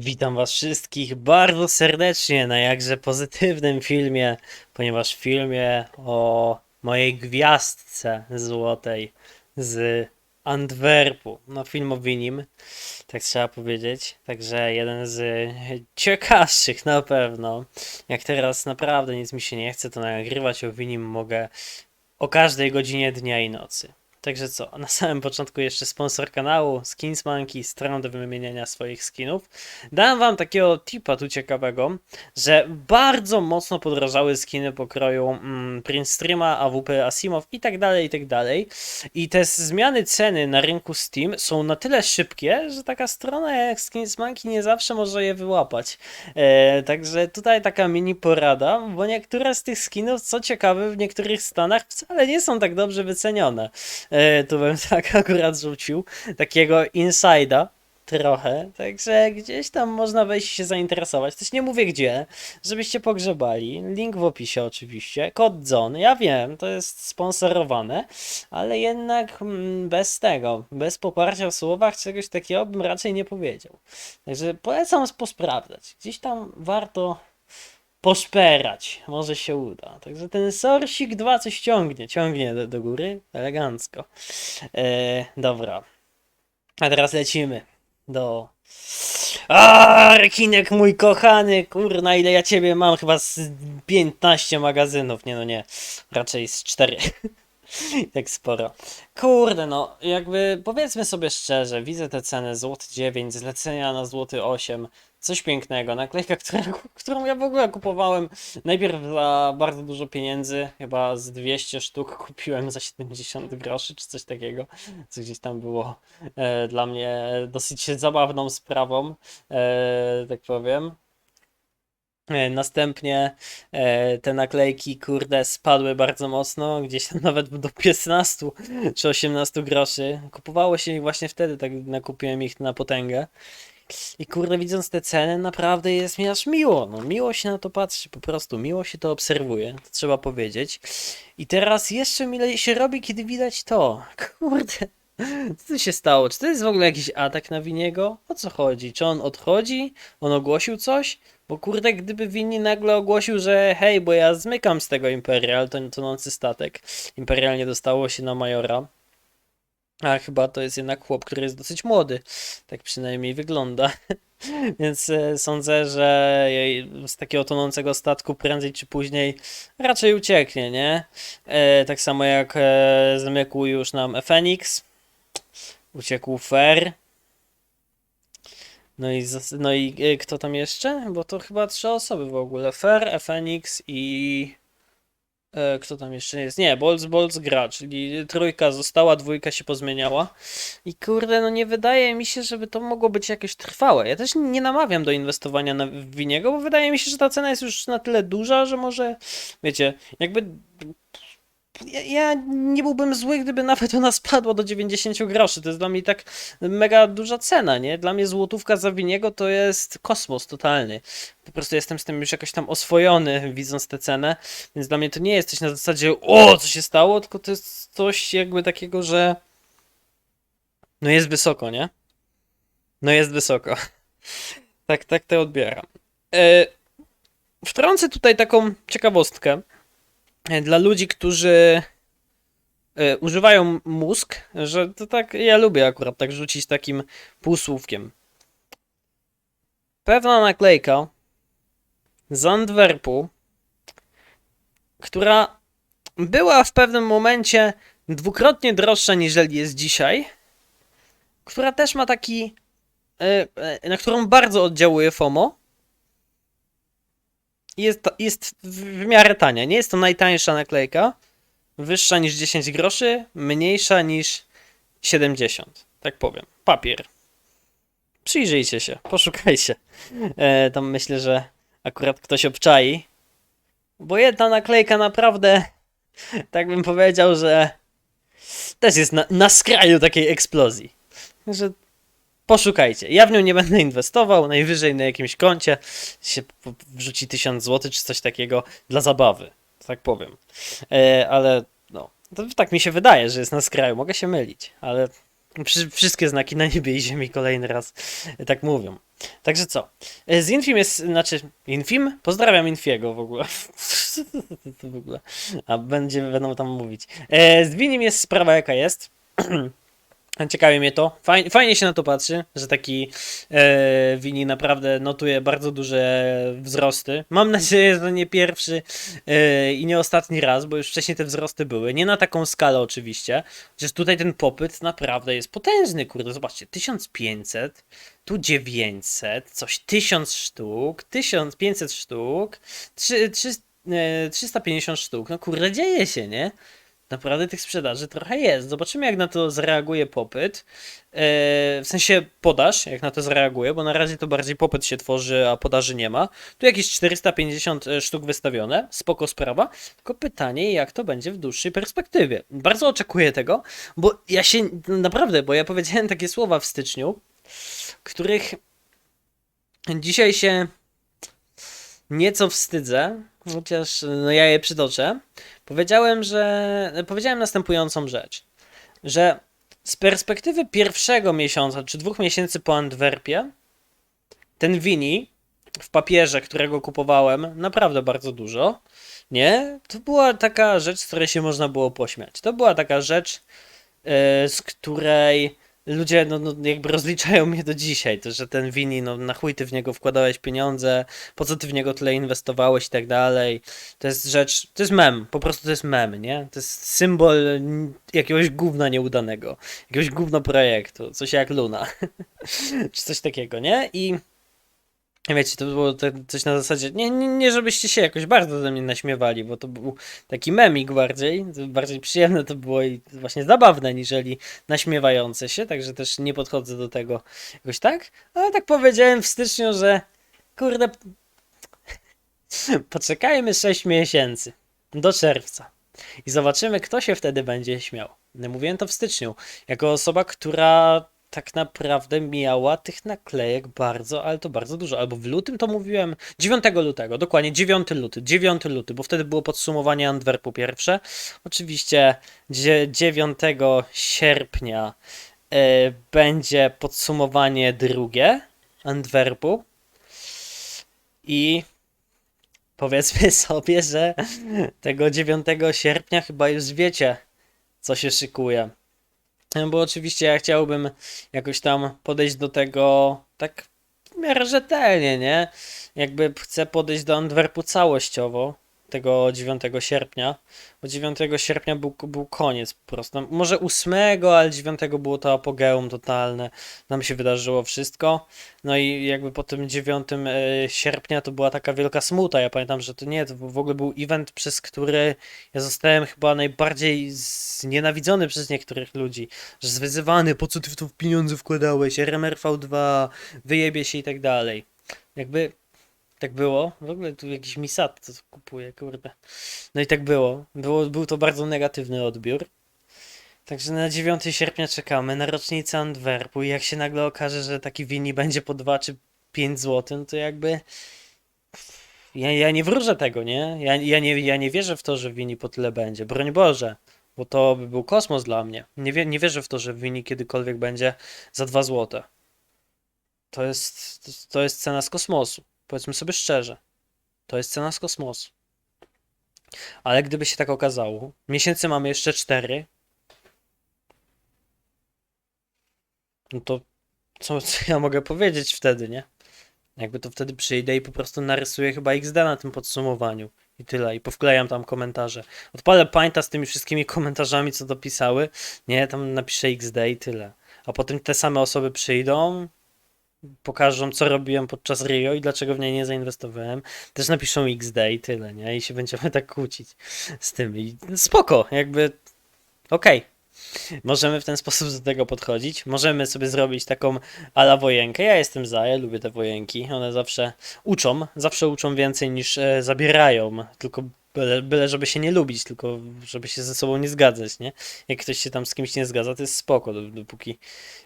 Witam Was wszystkich bardzo serdecznie na jakże pozytywnym filmie, ponieważ filmie o mojej gwiazdce złotej z Antwerpu. No, film o Winim, tak trzeba powiedzieć. Także jeden z ciekawszych na pewno. Jak teraz naprawdę nic mi się nie chce, to nagrywać o Winim mogę o każdej godzinie dnia i nocy. Także co, na samym początku jeszcze sponsor kanału Skins Monkey, stron do wymieniania swoich skinów. Dałem wam takiego tipa tu ciekawego, że bardzo mocno podrożały skiny pokroju mm, Prince Streama, AWP Asimov i tak dalej, i tak dalej. I te zmiany ceny na rynku Steam są na tyle szybkie, że taka strona jak Skins Monkey nie zawsze może je wyłapać. E, także tutaj taka mini porada, bo niektóre z tych skinów, co ciekawe, w niektórych stanach wcale nie są tak dobrze wycenione. E, tu bym tak akurat rzucił takiego inside'a trochę, także gdzieś tam można wejść i się zainteresować. Też nie mówię gdzie, żebyście pogrzebali. Link w opisie oczywiście. Kod Zone, ja wiem, to jest sponsorowane, ale jednak mm, bez tego, bez poparcia w słowach czegoś takiego bym raczej nie powiedział. Także polecam posprawdzać. Gdzieś tam warto poszperać. Może się uda. Także ten Sorsik 2 coś ciągnie. Ciągnie do, do góry. Elegancko. E, dobra. A teraz lecimy do... A, rekinek mój kochany, kurna, ile ja ciebie mam? Chyba z 15 magazynów, nie no nie, raczej z 4. tak sporo. Kurde, no, jakby powiedzmy sobie szczerze, widzę te ceny złoty 9, zlecenia na złoty 8, coś pięknego. Naklejka, która, którą ja w ogóle kupowałem najpierw za bardzo dużo pieniędzy, chyba z 200 sztuk kupiłem za 70 groszy czy coś takiego, co gdzieś tam było e, dla mnie dosyć zabawną sprawą, e, tak powiem. E, Następnie e, te naklejki, kurde, spadły bardzo mocno, gdzieś tam nawet do 15 czy 18 groszy. Kupowało się ich właśnie wtedy, tak nakupiłem ich na potęgę. I kurde, widząc te ceny, naprawdę jest mi aż miło. No, miło się na to patrzy, po prostu miło się to obserwuje, to trzeba powiedzieć. I teraz jeszcze mile się robi, kiedy widać to. Kurde, co tu się stało? Czy to jest w ogóle jakiś atak na Winiego? O co chodzi? Czy on odchodzi? On ogłosił coś? Bo kurde, gdyby Winni nagle ogłosił, że hej, bo ja zmykam z tego Imperial, to tonący statek. Imperial nie dostało się na Majora. A chyba to jest jednak chłop, który jest dosyć młody. Tak przynajmniej wygląda. Więc e, sądzę, że z takiego tonącego statku prędzej czy później raczej ucieknie, nie? E, tak samo jak e, zamykł już nam Phoenix. Uciekł Fer. No i, no i kto tam jeszcze? Bo to chyba trzy osoby w ogóle. Fer, Phoenix i... E, kto tam jeszcze jest? Nie, Bolz Bolz gra, czyli trójka została, dwójka się pozmieniała. I kurde, no nie wydaje mi się, żeby to mogło być jakieś trwałe. Ja też nie namawiam do inwestowania w Winiego, bo wydaje mi się, że ta cena jest już na tyle duża, że może, wiecie, jakby... Ja, ja nie byłbym zły, gdyby nawet ona spadła do 90 groszy. To jest dla mnie tak mega duża cena, nie? Dla mnie złotówka za Winiego to jest kosmos totalny. Po prostu jestem z tym już jakoś tam oswojony, widząc tę cenę, więc dla mnie to nie jest coś na zasadzie o, co się stało, tylko to jest coś jakby takiego, że no jest wysoko, nie? No jest wysoko. Tak, tak to odbieram. E, wtrącę tutaj taką ciekawostkę dla ludzi, którzy e, używają mózg, że to tak, ja lubię akurat tak rzucić takim półsłówkiem. Pewna naklejka z Antwerpu, która była w pewnym momencie dwukrotnie droższa niżeli jest dzisiaj, która też ma taki, e, e, na którą bardzo oddziałuje FOMO. Jest, jest w miarę tania. Nie jest to najtańsza naklejka. Wyższa niż 10 groszy, mniejsza niż 70. Tak powiem. Papier. Przyjrzyjcie się, poszukajcie. E, tam myślę, że akurat ktoś obczai. Bo jedna naklejka naprawdę, tak bym powiedział, że też jest na, na skraju takiej eksplozji. Że poszukajcie. Ja w nią nie będę inwestował, najwyżej na jakimś koncie się wrzuci 1000 zł czy coś takiego dla zabawy, tak powiem. E, ale no, tak mi się wydaje, że jest na skraju. Mogę się mylić, ale wszystkie znaki na niebie i ziemi kolejny raz tak mówią. Także co? E, Z Infim jest, znaczy, Infim? Pozdrawiam Infiego w ogóle. w ogóle. A będzie, będą tam mówić. E, Z Winim jest sprawa jaka jest. Ciekawi mnie to. Fajnie, fajnie się na to patrzy, że taki e, Wini naprawdę notuje bardzo duże wzrosty. Mam nadzieję, że nie pierwszy e, i nie ostatni raz, bo już wcześniej te wzrosty były. Nie na taką skalę oczywiście. Chociaż tutaj ten popyt naprawdę jest potężny, kurde. Zobaczcie, 1500, tu 900, coś 1000 sztuk, 1500 sztuk, 3, 3, e, 350 sztuk. No kurde, dzieje się, nie? Naprawdę tych sprzedaży trochę jest. Zobaczymy, jak na to zareaguje popyt. Eee, w sensie podaż, jak na to zareaguje, bo na razie to bardziej popyt się tworzy, a podaży nie ma. Tu jakieś 450 sztuk wystawione, spoko sprawa. Tylko pytanie, jak to będzie w dłuższej perspektywie. Bardzo oczekuję tego, bo ja się naprawdę, bo ja powiedziałem takie słowa w styczniu, których dzisiaj się nieco wstydzę, chociaż no ja je przytoczę. Powiedziałem, że powiedziałem następującą rzecz, że z perspektywy pierwszego miesiąca czy dwóch miesięcy po Antwerpie ten Wini w papierze, którego kupowałem naprawdę bardzo dużo, nie? To była taka rzecz, z której się można było pośmiać. To była taka rzecz, e, z której ludzie no, no, jakby rozliczają mnie do dzisiaj, to, że ten Wini, no na chuj ty w niego wkładałeś pieniądze, po co ty w niego tyle inwestowałeś i tak dalej. To jest rzecz, to jest mem, po prostu to jest mem, nie? To jest symbol jakiegoś gówna nieudanego, jakiegoś gówno projektu, coś jak Luna, czy coś takiego, nie? I Wiecie, to było te, coś na zasadzie, nie, nie, nie żebyście się jakoś bardzo ze mnie naśmiewali, bo to był taki memik bardziej, bardziej przyjemne to było i właśnie zabawne, niżeli naśmiewające się, także też nie podchodzę do tego jakoś tak, ale tak powiedziałem w styczniu, że kurde, poczekajmy 6 miesięcy do czerwca i zobaczymy, kto się wtedy będzie śmiał. Mówiłem to w styczniu, jako osoba, która tak naprawdę miała tych naklejek bardzo, ale to bardzo dużo. Albo w lutym to mówiłem, 9 lutego, dokładnie 9 luty, 9 luty, bo wtedy było podsumowanie Antwerpu pierwsze. Oczywiście dzie- 9 sierpnia e, będzie podsumowanie drugie Antwerpu i powiedzmy sobie, że tego 9 sierpnia chyba już wiecie, co się szykuje. No Bo oczywiście ja chciałbym jakoś tam podejść do tego tak w miarę rzetelnie, nie? Jakby chcę podejść do Antwerpu całościowo tego 9 sierpnia, bo 9 sierpnia był, był koniec po prostu. Może 8, ale 9 było to apogeum totalne. Nam się wydarzyło wszystko. No i jakby po tym 9 e, sierpnia to była taka wielka smuta. Ja pamiętam, że to nie, to w ogóle był event, przez który ja zostałem chyba najbardziej znienawidzony przez niektórych ludzi. Że zwyzywany, po co ty w to pieniądze wkładałeś, RMRV2, wyjebie się i tak dalej. Jakby tak było. W ogóle tu jakiś misat to kupuje, kurde. No i tak było. było. Był to bardzo negatywny odbiór. Także na 9 sierpnia czekamy na rocznicę Antwerpu i jak się nagle okaże, że taki Wini będzie po 2 czy 5 zł, no to jakby ja, ja nie wróżę tego, nie? Ja, ja nie? ja nie wierzę w to, że Wini po tyle będzie. Broń Boże, bo to by był kosmos dla mnie. Nie, wie, nie wierzę w to, że Wini kiedykolwiek będzie za 2 zł. To jest, to jest cena z kosmosu. Powiedzmy sobie szczerze. To jest cena z kosmosu. Ale gdyby się tak okazało, miesięcy mamy jeszcze 4, no to co, co ja mogę powiedzieć wtedy, nie? Jakby to wtedy przyjdę i po prostu narysuję chyba XD na tym podsumowaniu. I tyle. I powklejam tam komentarze. Odpalę pańta z tymi wszystkimi komentarzami, co dopisały. Nie, tam napiszę XD i tyle. A potem te same osoby przyjdą, pokażą, co robiłem podczas Rio i dlaczego w niej nie zainwestowałem. Też napiszą XD i tyle, nie? I się będziemy tak kłócić z tym. I spoko, jakby okej. Możemy w ten sposób do tego podchodzić. Możemy sobie zrobić taką ala wojenkę. Ja jestem za, ja lubię te wojenki. One zawsze uczą, zawsze uczą więcej niż e, zabierają. Tylko byle, byle, żeby się nie lubić, tylko żeby się ze sobą nie zgadzać, nie? Jak ktoś się tam z kimś nie zgadza, to jest spoko, dop- dopóki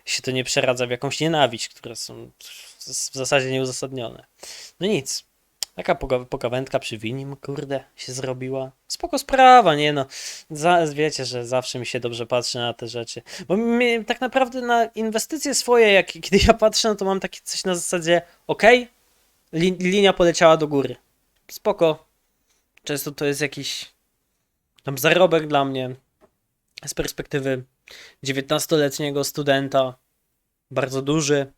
się to nie przeradza w jakąś nienawiść, które są w zasadzie nieuzasadnione. No nic. Taka pogawędka przy winim, kurde, się zrobiła. Spoko sprawa, nie no. Za, wiecie, że zawsze mi się dobrze patrzy na te rzeczy. Bo mnie, tak naprawdę na inwestycje swoje, jak kiedy ja patrzę, no to mam takie coś na zasadzie, okej, li, linia poleciała do góry. Spoko. Często to jest jakiś tam zarobek dla mnie z perspektywy 19-letniego studenta. Bardzo duży.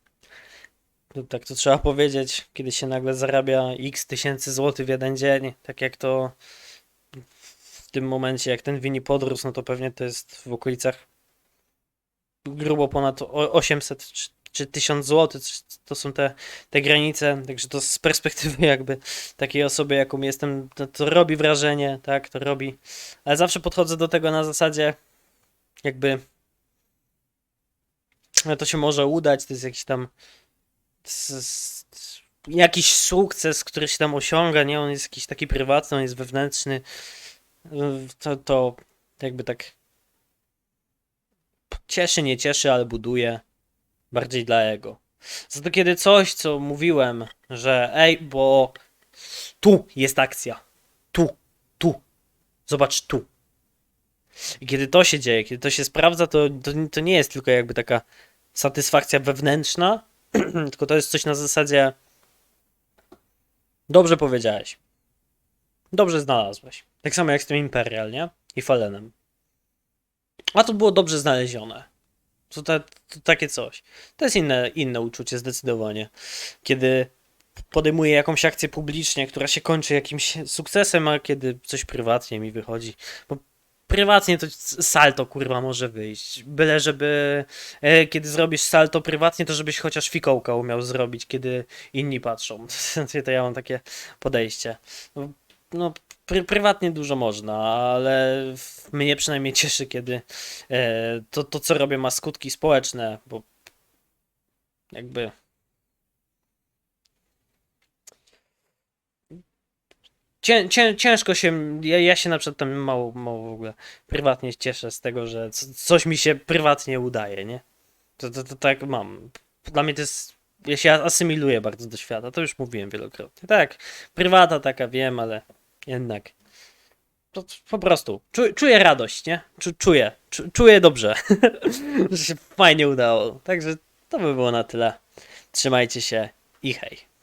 Tak to trzeba powiedzieć, kiedy się nagle zarabia x tysięcy złotych w jeden dzień, tak jak to w tym momencie, jak ten wini podrósł, no to pewnie to jest w okolicach grubo ponad o- 800 czy, czy 1000 zł, to są te, te granice, także to z perspektywy jakby takiej osoby, jaką jestem, to, to robi wrażenie, tak, to robi, ale zawsze podchodzę do tego na zasadzie jakby no to się może udać, to jest jakiś tam jakiś sukces, który się tam osiąga, nie? On jest jakiś taki prywatny, on jest wewnętrzny. To, to jakby tak cieszy, nie cieszy, ale buduje bardziej dla ego. Za to kiedy coś, co mówiłem, że ej, bo tu jest akcja. Tu, tu. Zobacz tu. I kiedy to się dzieje, kiedy to się sprawdza, to, to, to nie jest tylko jakby taka satysfakcja wewnętrzna, tylko to jest coś na zasadzie dobrze powiedziałeś. Dobrze znalazłeś. Tak samo jak z tym Imperial, nie? I Falenem. A to było dobrze znalezione. To, to takie coś. To jest inne, inne uczucie zdecydowanie. Kiedy podejmuję jakąś akcję publicznie, która się kończy jakimś sukcesem, a kiedy coś prywatnie mi wychodzi. Bo prywatnie to salto kurwa może wyjść. Byle żeby e, kiedy zrobisz salto prywatnie, to żebyś chociaż fikołka umiał zrobić, kiedy inni patrzą. to ja mam takie podejście. No, pry, prywatnie dużo można, ale mnie przynajmniej cieszy, kiedy e, to, to, co robię, ma skutki społeczne, bo jakby. Cię, cię, ciężko się. Ja, ja się na przykład tam mało, mało w ogóle prywatnie cieszę z tego, że co, coś mi się prywatnie udaje, nie? To, to, to tak mam. Dla mnie to jest. Ja się asymiluję bardzo do świata, to już mówiłem wielokrotnie. Tak, prywata taka wiem, ale jednak. To po prostu. Czuję, radość, nie? Czu, czuję. Czu, czuję dobrze, że się fajnie udało. Także to by było na tyle. Trzymajcie się i hej.